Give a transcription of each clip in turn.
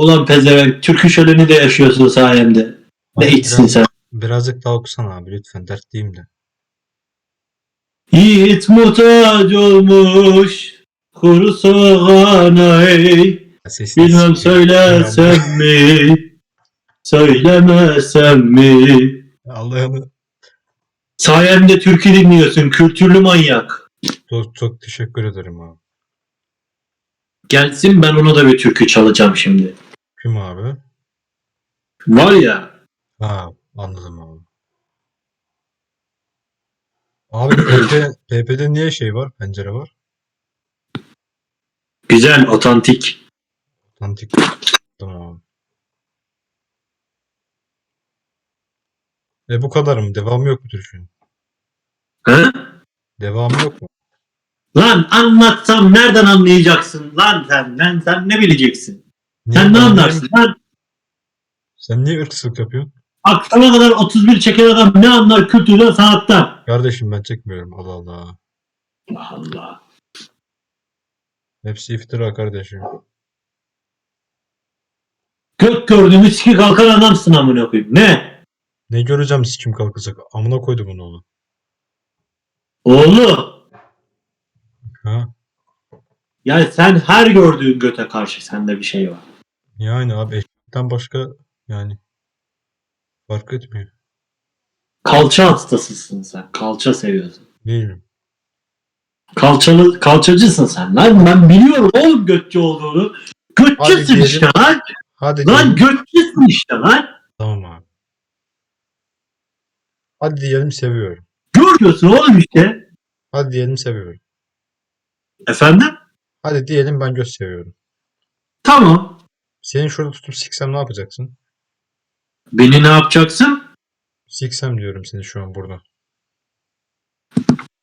Ulan pezevenk türkü şöleni de yaşıyorsun sayemde. Ne Abi içsin biraz- sen? Birazcık daha okusana abi lütfen dertliyim de. Yiğit muhtaç olmuş kuru soğana ey. Sesini Bilmem sikeyim. söylesem mi? Söylemesem mi? Allah'ını Sayemde türkü dinliyorsun kültürlü manyak. çok, çok teşekkür ederim abi. Gelsin ben ona da bir türkü çalacağım şimdi. Kim abi? Var ya Ha anladım abi. Abi PP, PP'de niye şey var? Pencere var. güzel otantik. Antik. Tamam. E bu kadar mı? Devamı yok mu Türk'ün? Ha? Devamı yok mu? Lan anlatsam nereden anlayacaksın lan sen? Lan sen ne bileceksin? Sen ne anlarsın lan? Sen niye ırkçılık yapıyorsun? Akşama kadar 31 çeken adam ne anlar kültürden sanattan? Kardeşim ben çekmiyorum. Allah Allah. Allah Allah. Hepsi iftira kardeşim. Gök gördüğümüz siki kalkan adamsın amına koyayım. Ne? Ne göreceğim sikim kalkacak? Amına koydu bunu oğlum. Oğlum. Ha? Yani sen her gördüğün göte karşı sende bir şey var. Yani abi eşlikten başka yani fark etmiyor. Kalça hastasısın sen. Kalça seviyorsun. Değilim. Kalçalı, kalçacısın sen lan. Ben biliyorum oğlum götçü olduğunu. Hadi Götçüsün diyelim. işte lan. Hadi Lan diyelim. götçüsün işte lan. Tamam abi. Hadi diyelim seviyorum. Görüyorsun oğlum işte. Hadi diyelim seviyorum. Efendim? Hadi diyelim ben göz seviyorum. Tamam. Seni şurada tutup siksem ne yapacaksın? Beni ne yapacaksın? Siksem diyorum seni şu an burada.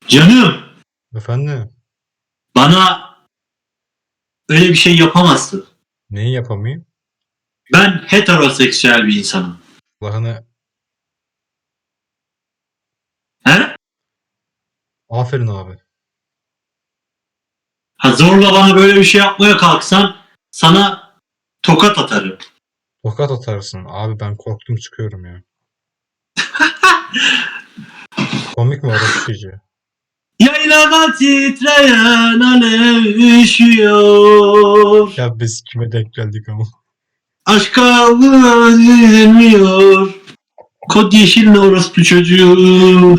Canım Efendim? bana öyle bir şey yapamazsın. Neyi yapamayayım? Ben heteroseksüel bir insanım. Allah'ını He? aferin abi. Ha zorla bana böyle bir şey yapmaya kalksan sana tokat atarım. Tokat atarsın. Abi ben korktum çıkıyorum ya. Komik mi orası iyice? Yaylada titreyen alev üşüyor. Ya biz kime denk geldik ama. Aşka üzülmüyor. Kod yeşil orospu çocuğu.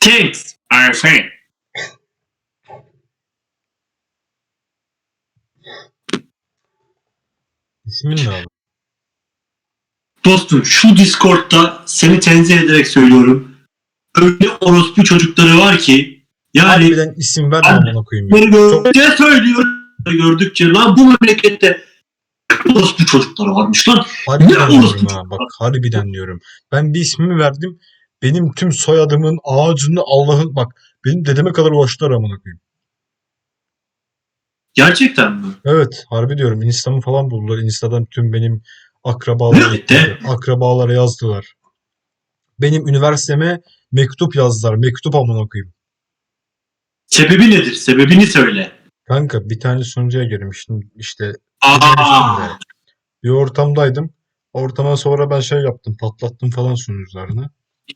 Thanks, our friend. İsmin ne abi? Dostum şu Discord'da seni tenzih ederek söylüyorum. Öyle orospu çocukları var ki yani Harbiden isim ver de Abi- amına koyayım ya. bunları gördükçe söylüyorum. Gördükçe lan bu memlekette orospu çocukları varmış lan. Harbiden Ne diyorum orospu ha. Bak harbiden diyorum. Ben bir ismimi verdim. Benim tüm soyadımın ağacını Allah'ın bak benim dedeme kadar ulaştılar amına koyayım. Gerçekten mi? Evet harbi diyorum. Insta'mı falan buldular. Insta'dan tüm benim akrabalara, de. akrabalara yazdılar. Benim üniversiteme mektup yazdılar. Mektup amına koyayım. Sebebi nedir? Sebebini söyle. Kanka bir tane sunucuya girmiştim. İşte Aa, bir ortamdaydım. Ortama sonra ben şey yaptım. Patlattım falan sunucularını.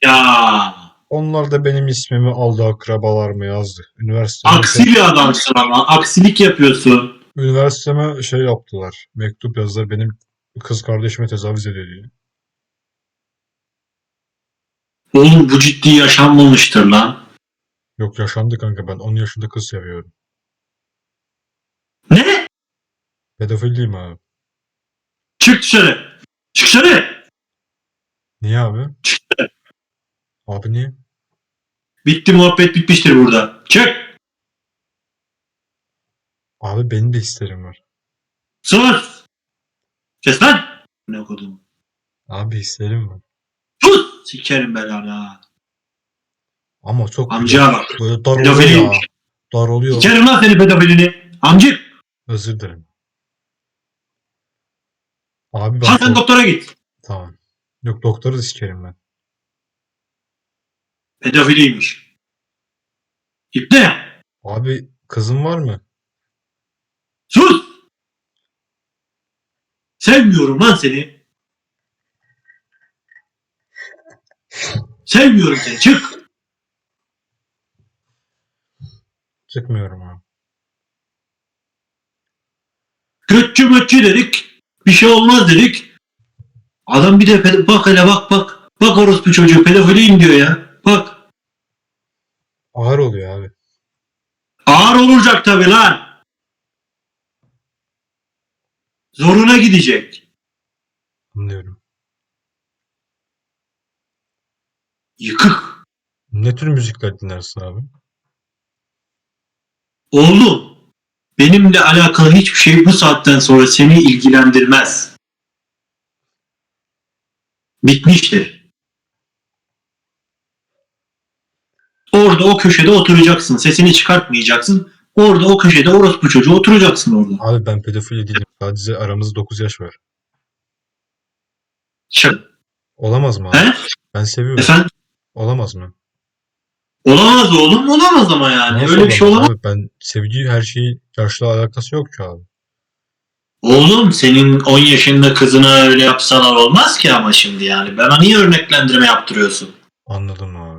ya. Onlar da benim ismimi aldı akrabalarıma yazdı. Üniversiteme, Aksi bir adamsın ama. Aksilik yapıyorsun. üniversiteme şey yaptılar. Mektup yazdılar. Benim kız kardeşime tecavüz ediyor diye. Oğlum bu ciddi yaşanmamıştır lan. Yok yaşandı kanka ben 10 yaşında kız seviyorum. Ne? Pedofil değil mi abi? Çık dışarı. Çık dışarı. Niye abi? Abi niye? Bitti muhabbet bitmiştir burada. Çık. Abi benim de hislerim var. Sus. Kes lan. Ne okudum. Abi hislerim var. Sus. Sikerim belanı ha. Ama çok Amca bak. böyle dar oluyor ya. Dar oluyor. Sikerim lan seni pedofilini. Amcık. Özür dilerim. Abi ben Ha sen doktora git. Tamam. Yok doktoru da sikerim ben. Pedofiliymiş. İpne. Abi kızın var mı? Sus! Sevmiyorum lan seni. Sevmiyorum seni. Çık. Çıkmıyorum abi. Götçü mötçü dedik. Bir şey olmaz dedik. Adam bir de ped- bak hele bak bak. Bak orospu çocuğu pedofiliyim diyor ya. Bak. Ağır oluyor abi. Ağır olacak tabii lan. Zoruna gidecek. Anlıyorum. Yıkık. Ne tür müzikler dinlersin abi? Oğlum, benimle alakalı hiçbir şey bu saatten sonra seni ilgilendirmez. Bitmiştir. Orada o köşede oturacaksın. Sesini çıkartmayacaksın. Orada o köşede orospu çocuğu oturacaksın orada. Abi ben pedofili değilim. Sadece aramızda 9 yaş var. Şaka. Olamaz mı abi? He? Ben seviyorum. Efendim? Olamaz mı? Olamaz oğlum. Olamaz ama yani. Nasıl Öyle bir şey olamaz. Abi ben sevgi her şeyi yaşla alakası yok ki abi. Oğlum senin 10 yaşında kızına öyle yapsalar olmaz ki ama şimdi yani. Bana niye örneklendirme yaptırıyorsun? Anladım abi.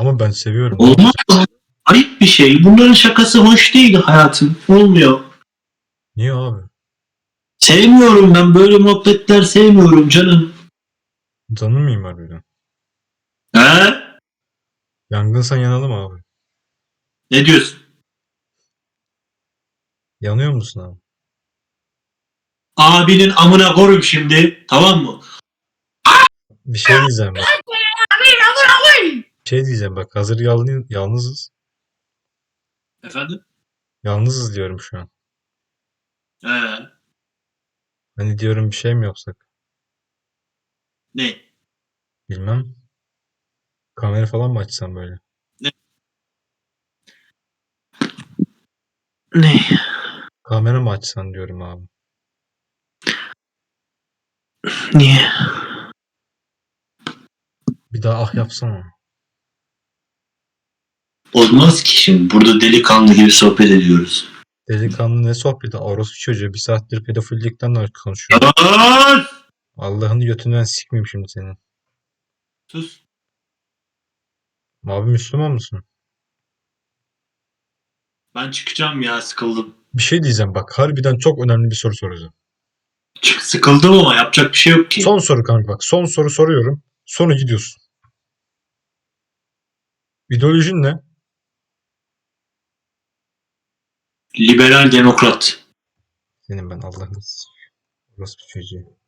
Ama ben seviyorum. Olmaz. Ayıp bir şey. Bunların şakası hoş değil hayatım. Olmuyor. Niye abi? Sevmiyorum ben böyle muhabbetler sevmiyorum canım. Canım mıyım harbiden? He? Yangınsan yanalım abi. Ne diyorsun? Yanıyor musun abi? Abinin amına korum şimdi. Tamam mı? Bir şey diyeceğim bak. Şey diyeceğim bak. Hazır yalnız, yalnızız. Efendim? Yalnızız diyorum şu an. He. Hani diyorum bir şey mi yapsak? Ne? Bilmem. Kamera falan mı açsam böyle? Ne? Kamera mı açsan diyorum abi. Niye? Bir daha ah yapsana. Olmaz ki şimdi. Burada delikanlı gibi sohbet ediyoruz. Delikanlı ne sohbeti? Orospu çocuğu. Bir saattir pedofillikten de konuşuyor. Yalan! Allah'ını götünden sikmeyeyim şimdi senin. Sus. Abi Müslüman mısın? Ben çıkacağım ya sıkıldım. Bir şey diyeceğim bak. Harbiden çok önemli bir soru soracağım. Çık sıkıldım ama yapacak bir şey yok ki. Son soru kanka bak. Son soru soruyorum. Sonra gidiyorsun. İdeolojin ne? Liberal demokrat. Senin ben Allah'ını s- Orospu çocuğu.